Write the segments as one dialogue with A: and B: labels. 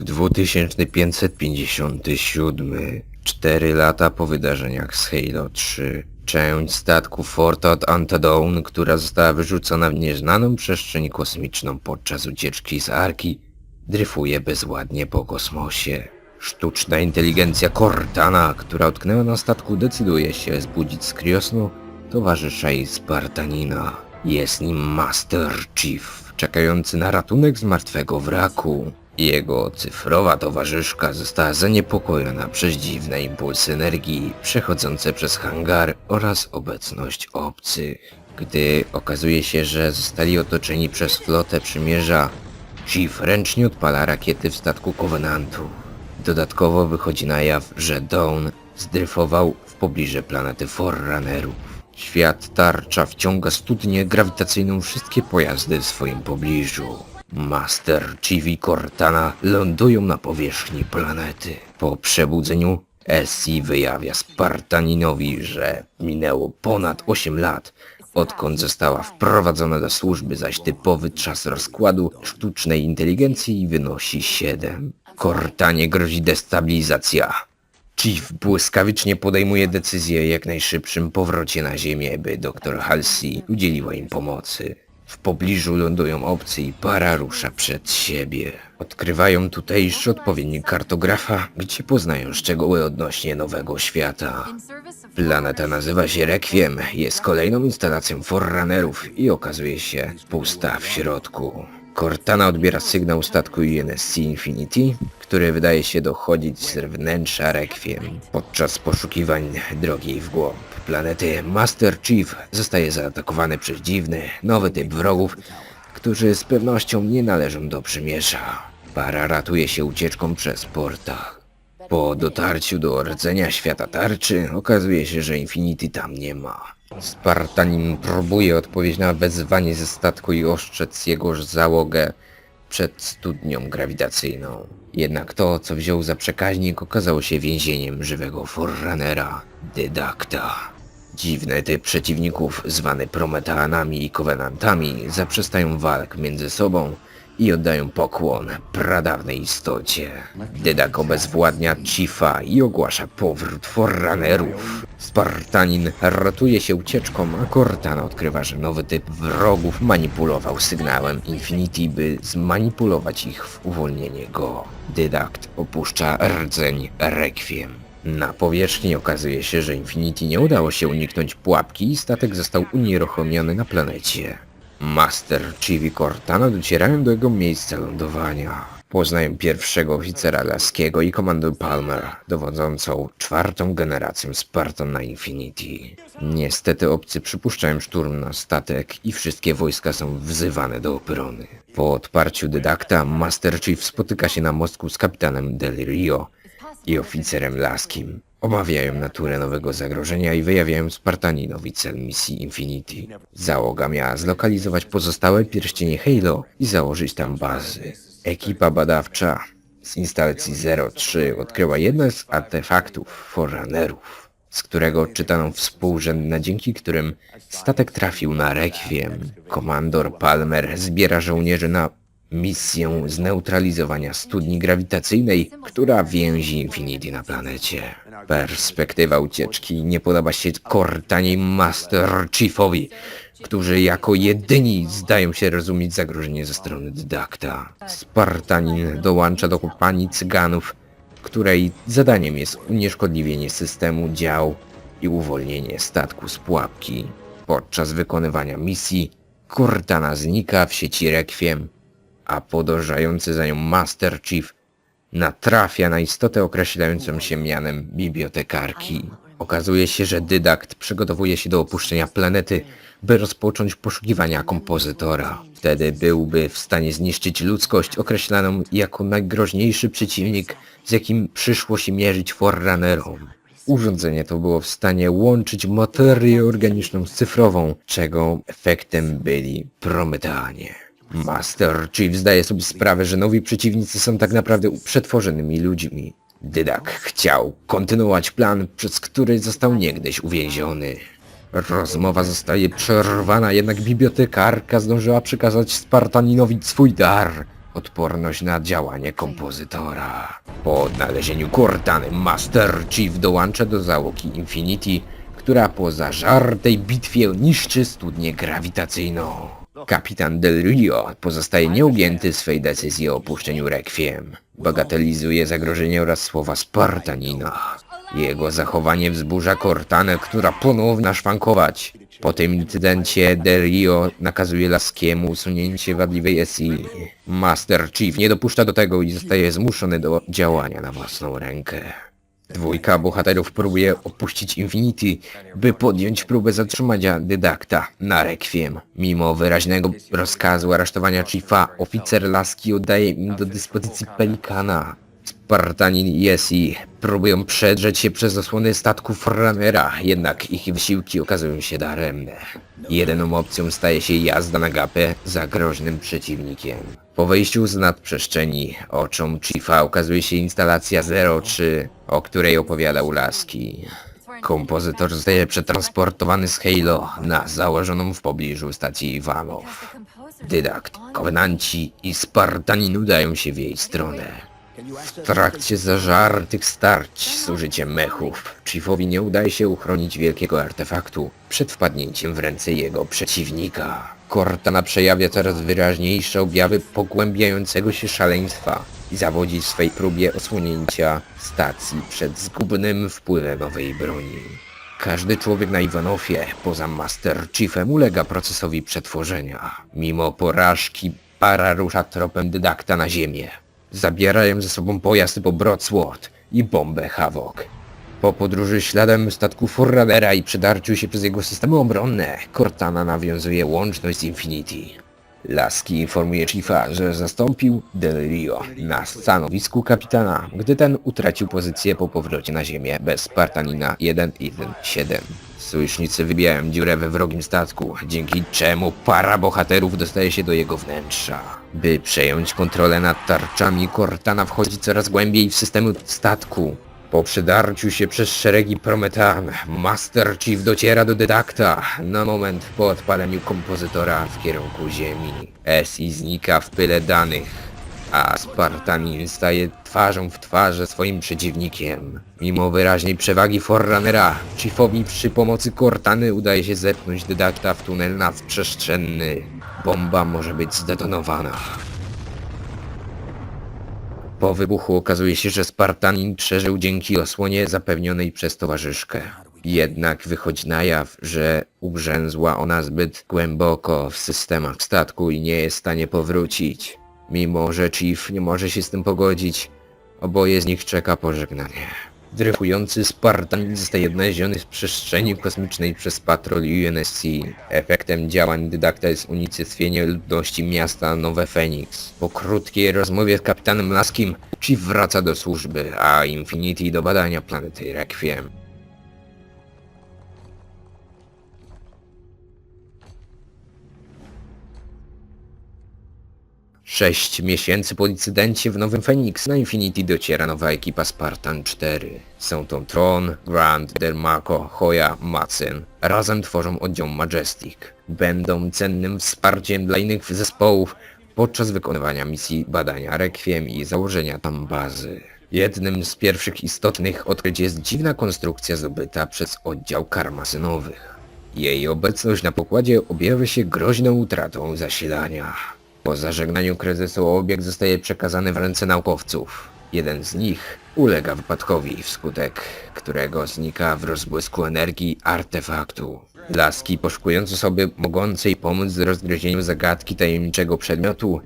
A: Rok 2557. Cztery lata po wydarzeniach z Halo 3. Część statku Fortat Antadown, która została wyrzucona w nieznaną przestrzeń kosmiczną podczas ucieczki z Arki, dryfuje bezładnie po kosmosie. Sztuczna inteligencja Cortana, która utknęła na statku, decyduje się zbudzić z kriosnu towarzysza jej Spartanina. Jest nim Master Chief, czekający na ratunek z martwego wraku. Jego cyfrowa towarzyszka została zaniepokojona przez dziwne impulsy energii przechodzące przez hangar oraz obecność obcych. Gdy okazuje się, że zostali otoczeni przez flotę przymierza, Chief ręcznie odpala rakiety w statku Covenantu. Dodatkowo wychodzi na jaw, że Dawn zdryfował w pobliże planety Forerunnerów. Świat tarcza wciąga studnię grawitacyjną wszystkie pojazdy w swoim pobliżu. Master Chief i Cortana lądują na powierzchni planety. Po przebudzeniu Essie wyjawia Spartaninowi, że minęło ponad 8 lat, odkąd została wprowadzona do służby, zaś typowy czas rozkładu sztucznej inteligencji wynosi 7. Cortanie grozi destabilizacja. Chief błyskawicznie podejmuje decyzję o jak najszybszym powrocie na Ziemię, by dr Halsey udzieliła im pomocy. W pobliżu lądują obcy i para rusza przed siebie. Odkrywają tutejszy odpowiednik kartografa, gdzie poznają szczegóły odnośnie nowego świata. Planeta nazywa się Requiem, jest kolejną instalacją Forerunnerów i okazuje się pusta w środku. Cortana odbiera sygnał statku UNSC Infinity, który wydaje się dochodzić z wnętrza Requiem. Podczas poszukiwań drogi w głąb planety Master Chief zostaje zaatakowany przez dziwny, nowy typ wrogów, którzy z pewnością nie należą do przymierza. Para ratuje się ucieczką przez portal. Po dotarciu do rdzenia świata tarczy okazuje się, że Infinity tam nie ma. Spartanin próbuje odpowiedzieć na wezwanie ze statku i ostrzec jego załogę przed studnią grawitacyjną. Jednak to, co wziął za przekaźnik, okazało się więzieniem żywego Forerunnera, Dydakta. Dziwny typ przeciwników, zwany Prometeanami i Covenantami, zaprzestają walk między sobą i oddają pokłon pradawnej istocie. Dydak obezwładnia Chiefa i ogłasza powrót Forerunnerów. Spartanin ratuje się ucieczką, a Cortana odkrywa, że nowy typ wrogów manipulował sygnałem Infinity, by zmanipulować ich w uwolnienie go. Dydakt opuszcza rdzeń Requiem. Na powierzchni okazuje się, że Infinity nie udało się uniknąć pułapki i statek został unieruchomiony na planecie. Master Chief i Cortana docierają do jego miejsca lądowania. Poznają pierwszego oficera Laskiego i komandor Palmer, dowodzącą czwartą generacją Spartan na Infinity. Niestety obcy przypuszczają szturm na statek i wszystkie wojska są wzywane do obrony. Po odparciu dydakta, Master Chief spotyka się na mostku z kapitanem Del Rio i oficerem Laskim. Omawiają naturę nowego zagrożenia i wyjawiają Spartaninowi cel misji Infinity. Załoga miała zlokalizować pozostałe pierścienie Halo i założyć tam bazy. Ekipa badawcza z instalacji 03 odkryła jeden z artefaktów Forerunnerów, z którego odczytano współrzędne, dzięki którym statek trafił na Requiem. Komandor Palmer zbiera żołnierzy na misję zneutralizowania studni grawitacyjnej, która więzi Infinity na planecie. Perspektywa ucieczki nie podoba się Cortanie i Master Chiefowi, którzy jako jedyni zdają się rozumieć zagrożenie ze strony dydakta. Spartanin dołącza do kompanii cyganów, której zadaniem jest unieszkodliwienie systemu dział i uwolnienie statku z pułapki. Podczas wykonywania misji Cortana znika w sieci Requiem, a podążający za nią Master Chief natrafia na istotę określającą się mianem bibliotekarki. Okazuje się, że dydakt przygotowuje się do opuszczenia planety, by rozpocząć poszukiwania kompozytora. Wtedy byłby w stanie zniszczyć ludzkość określaną jako najgroźniejszy przeciwnik, z jakim przyszło się mierzyć Forerunnerom. Urządzenie to było w stanie łączyć materię organiczną z cyfrową, czego efektem byli Prometeanie. Master Chief zdaje sobie sprawę, że nowi przeciwnicy są tak naprawdę przetworzonymi ludźmi. Dydak chciał kontynuować plan, przez który został niegdyś uwięziony. Rozmowa zostaje przerwana, jednak bibliotekarka zdążyła przekazać Spartaninowi swój dar. odporność na działanie kompozytora. Po odnalezieniu Cortany Master Chief dołącza do załogi Infinity, która po zażartej bitwie niszczy studnię grawitacyjną. Kapitan Del Rio pozostaje nieugięty swej decyzji o opuszczeniu Requiem. Bagatelizuje zagrożenie oraz słowa Spartanina. Jego zachowanie wzburza Cortanę, która ponownie naszwankować. Po tym incydencie Del Rio nakazuje Laskiemu usunięcie wadliwej SI. Master Chief nie dopuszcza do tego i zostaje zmuszony do działania na własną rękę. Dwójka bohaterów próbuje opuścić Infinity, by podjąć próbę zatrzymania dydakta na Requiem. Mimo wyraźnego rozkazu aresztowania Chiefa, oficer Laski oddaje im do dyspozycji Pelikana. Spartanin i Yesi próbują przedrzeć się przez osłony statku Forranera, jednak ich wysiłki okazują się daremne. Jedyną opcją staje się jazda na gapę za groźnym przeciwnikiem. Po wejściu z nadprzestrzeni oczom Chiefa ukazuje się instalacja 03, o której opowiadał Laski. Kompozytor zostaje przetransportowany z Halo na założoną w pobliżu stację Iwanow. Dydakt, kowenanci i Spartanin udają się w jej stronę. W trakcie zażartych starć z użyciem mechów, Chiefowi nie udaje się uchronić wielkiego artefaktu przed wpadnięciem w ręce jego przeciwnika. Cortana przejawia coraz wyraźniejsze objawy pogłębiającego się szaleństwa i zawodzi w swej próbie osłonięcia stacji przed zgubnym wpływem nowej broni. Każdy człowiek na Iwanofie, poza Master Chiefem, ulega procesowi przetworzenia. Mimo porażki, para rusza tropem dydakta na ziemię. Zabierają ze sobą pojazd po Broadsword i bombę Havok. Po podróży śladem statku Forradera i przedarciu się przez jego systemy obronne, Cortana nawiązuje łączność z Infinity. Laski informuje Chiefa, że zastąpił Del Rio na stanowisku kapitana, gdy ten utracił pozycję po powrocie na ziemię bez Spartanina 117. Sojusznicy wybijają dziurę we wrogim statku, dzięki czemu para bohaterów dostaje się do jego wnętrza. By przejąć kontrolę nad tarczami, Cortana wchodzi coraz głębiej w systemy statku. Po przedarciu się przez szeregi Prometan, Master Chief dociera do dydakta na moment po odpaleniu kompozytora w kierunku Ziemi. SI znika w pyle danych, a Spartanin staje twarzą w twarz ze swoim przeciwnikiem. Mimo wyraźnej przewagi Forrunnera, Chiefowi przy pomocy Cortany udaje się zepchnąć dydakta w tunel nadprzestrzenny. Bomba może być zdetonowana. Po wybuchu okazuje się, że Spartanin przeżył dzięki osłonie zapewnionej przez towarzyszkę. Jednak wychodzi na jaw, że ugrzęzła ona zbyt głęboko w systemach statku i nie jest w stanie powrócić. Mimo, że Chief nie może się z tym pogodzić, oboje z nich czeka pożegnanie. Dryfujący Spartanin zostaje odnaleziony w przestrzeni kosmicznej przez patrol UNSC. Efektem działań dydakta jest unicestwienie ludności miasta Nowe Phoenix. Po krótkiej rozmowie z kapitanem Laskim, Chief wraca do służby, a Infinity do badania planety Requiem. Sześć miesięcy po incydencie w Nowym Phoenix na Infinity dociera nowa ekipa Spartan 4. Są to Tron, Grant, Delmarco, Hoya, Madsen. Razem tworzą oddział Majestic. Będą cennym wsparciem dla innych zespołów podczas wykonywania misji badania Requiem i założenia tam bazy. Jednym z pierwszych istotnych odkryć jest dziwna konstrukcja zdobyta przez oddział karmazynowych. Jej obecność na pokładzie objawia się groźną utratą zasilania. Po zażegnaniu kryzysu obiekt zostaje przekazany w ręce naukowców. Jeden z nich ulega wypadkowi, wskutek którego znika w rozbłysku energii artefaktu. Laski poszukując osoby mogącej pomóc w rozgryzieniu zagadki tajemniczego przedmiotu,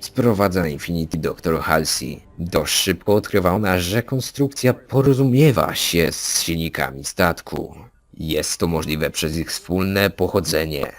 A: sprowadza Infinity dr Halsey. Dość szybko odkrywa ona, że konstrukcja porozumiewa się z silnikami statku. Jest to możliwe przez ich wspólne pochodzenie.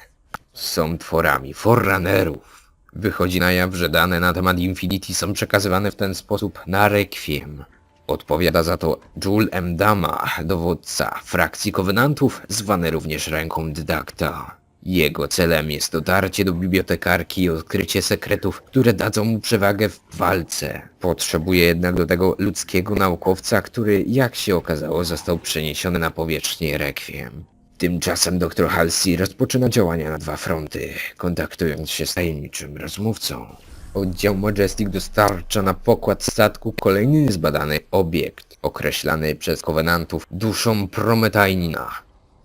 A: Są tworami Forerunnerów. Wychodzi na jaw, że dane na temat Infinity są przekazywane w ten sposób na Requiem. Odpowiada za to Jul M. Dama, dowódca frakcji Covenantów, zwany również ręką dydakta. Jego celem jest dotarcie do bibliotekarki i odkrycie sekretów, które dadzą mu przewagę w walce. Potrzebuje jednak do tego ludzkiego naukowca, który, jak się okazało, został przeniesiony na powierzchnię Requiem. Tymczasem dr Halsey rozpoczyna działania na dwa fronty, kontaktując się z tajemniczym rozmówcą. Oddział Majestic dostarcza na pokład statku kolejny niezbadany obiekt, określany przez kowenantów duszą Prometajnina.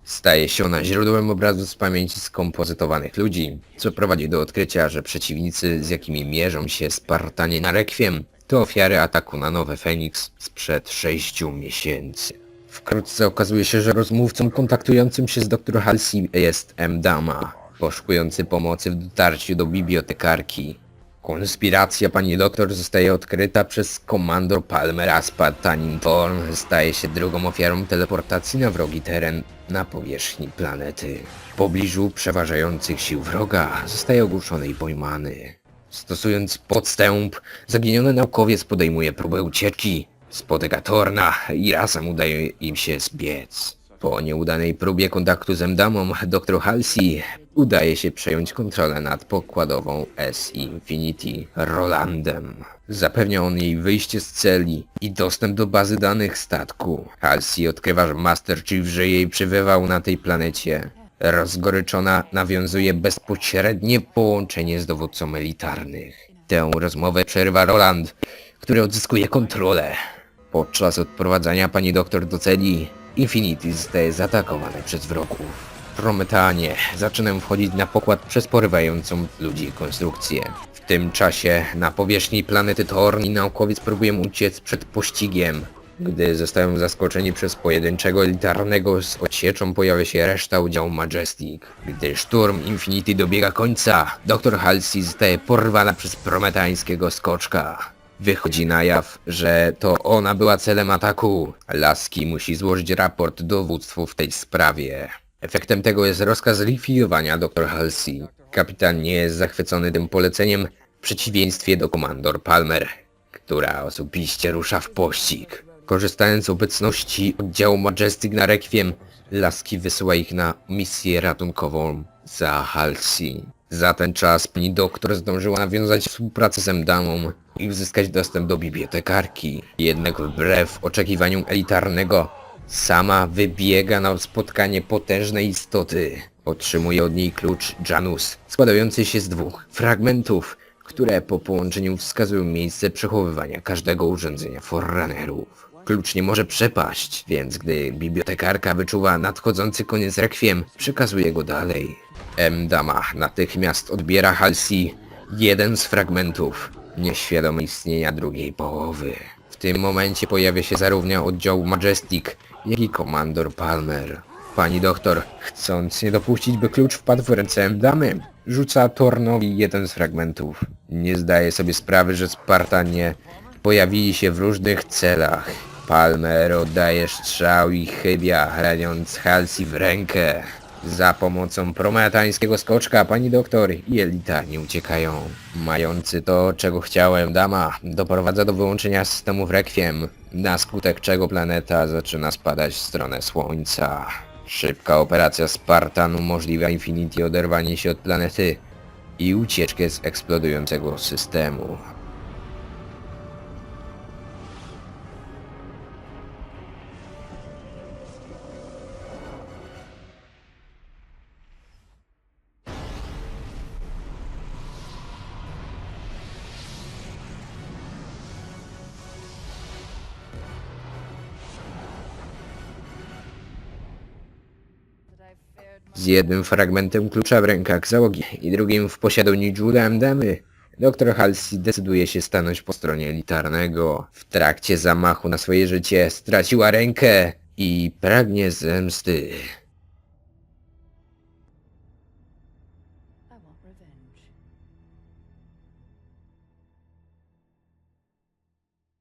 A: Staje się ona źródłem obrazu z pamięci skompozytowanych ludzi, co prowadzi do odkrycia, że przeciwnicy, z jakimi mierzą się Spartanie na Rekwiem, to ofiary ataku na Nowe Feniks sprzed sześciu miesięcy. Wkrótce okazuje się, że rozmówcą kontaktującym się z dr Halsey jest M. Dama, poszukujący pomocy w dotarciu do bibliotekarki. Konspiracja pani doktor zostaje odkryta przez komandor Palmer Aspat Tanin Thorn staje się drugą ofiarą teleportacji na wrogi teren na powierzchni planety. W pobliżu przeważających sił wroga zostaje ogłuszony i pojmany. Stosując podstęp, zaginiony naukowiec podejmuje próbę ucieczki, spotyka Torna i razem udaje im się zbiec. Po nieudanej próbie kontaktu z Emdamą, dr Halsey udaje się przejąć kontrolę nad pokładową S-Infinity Rolandem. Zapewnia on jej wyjście z celi i dostęp do bazy danych statku. Halsey odkrywa, że Master Chief żyje jej przybywał na tej planecie. Rozgoryczona nawiązuje bezpośrednie połączenie z dowódcą militarnych. Tę rozmowę przerywa Roland, który odzyskuje kontrolę. Podczas odprowadzania pani doktor do celi, Infinity zostaje zaatakowane przez wrogów. Prometanie zaczynają wchodzić na pokład przez porywającą ludzi konstrukcję. W tym czasie na powierzchni planety Thorn i naukowiec próbują uciec przed pościgiem. Gdy zostają zaskoczeni przez pojedynczego elitarnego z odsieczą pojawia się reszta udziału Majestic. Gdy szturm Infinity dobiega końca, dr Halsey zostaje porwana przez prometańskiego skoczka. Wychodzi na jaw, że to ona była celem ataku. Laski musi złożyć raport dowództwu w tej sprawie. Efektem tego jest rozkaz likwidowania dr Halsey. Kapitan nie jest zachwycony tym poleceniem w przeciwieństwie do komandor Palmer, która osobiście rusza w pościg. Korzystając z obecności oddziału Majestic na Rekwiem, Laski wysyła ich na misję ratunkową za Halsey. Za ten czas pani doktor zdążyła nawiązać współpracę z Emdamą i uzyskać dostęp do bibliotekarki. Jednak wbrew oczekiwaniom elitarnego, sama wybiega na spotkanie potężnej istoty. Otrzymuje od niej klucz Janus, składający się z dwóch fragmentów, które po połączeniu wskazują miejsce przechowywania każdego urządzenia Forerunnerów. Klucz nie może przepaść, więc gdy bibliotekarka wyczuwa nadchodzący koniec rekwiem, przekazuje go dalej. M. Dama natychmiast odbiera Halsey jeden z fragmentów, nieświadomy istnienia drugiej połowy. W tym momencie pojawia się zarówno oddział Majestic, jak i komandor Palmer. Pani doktor, chcąc nie dopuścić, by klucz wpadł w ręce. Damy, rzuca Tornowi jeden z fragmentów. Nie zdaje sobie sprawy, że Spartanie pojawili się w różnych celach. Palmer oddaje strzał i chybia, raniąc Halsey w rękę. Za pomocą prometańskiego skoczka pani doktor i elitarnie uciekają. Mający to, czego chciałem, dama doprowadza do wyłączenia systemów Requiem, na skutek czego planeta zaczyna spadać w stronę Słońca. Szybka operacja Spartan umożliwia Infinity oderwanie się od planety i ucieczkę z eksplodującego systemu. Z jednym fragmentem klucza w rękach załogi i drugim w posiadaniu Juda Emdemy, dr Halsey decyduje się stanąć po stronie elitarnego. W trakcie zamachu na swoje życie straciła rękę i pragnie zemsty.